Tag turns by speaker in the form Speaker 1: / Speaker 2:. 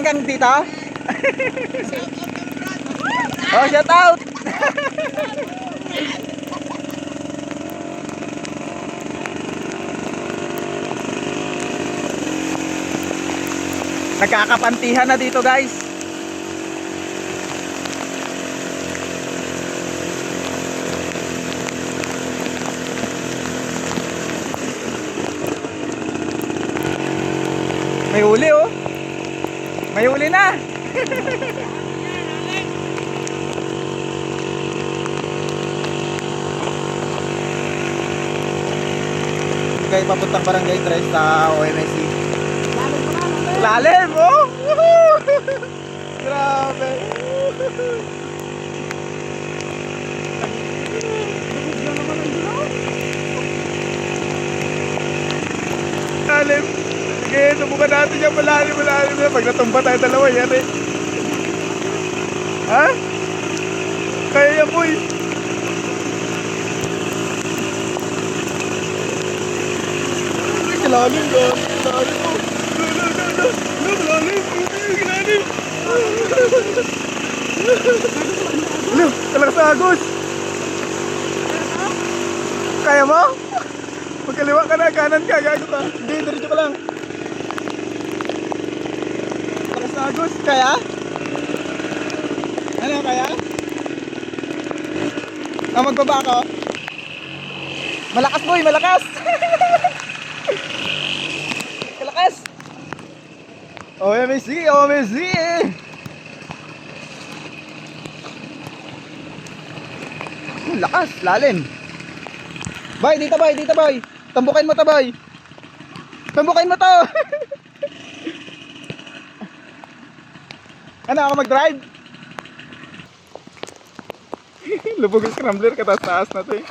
Speaker 1: Hanggang dito? oh, shout out! Nagkakapantihan na dito guys. May huli oh. May huli na. Kaya papuntang barangay Tres sa OMSC. Lalim oh! Grabe! Lalim! Sige, subukan natin yung malalim, malalim na. Pag natumba tayo dalawa, yan eh. Ha? Kaya yan, boy. Lalim, lalim, lalim. oh. Lalim, lalim. Ano? Talaga sa agos. Kaya mo? Magkaliwa ka na, kanan ka, gago ka. Hindi, diretso ka lang. Talaga sa agos, kaya? Ano, kaya? Ah, magbaba ako? Malakas boy, malakas! Malakas! OMC, OMC! Ang Lakas, lalim. Bay, dito bay, dito bay. Tambukin mo to bay. Tambukin mo to. Ano ako mag-drive? Lubog yung scrambler, katas-taas na to eh.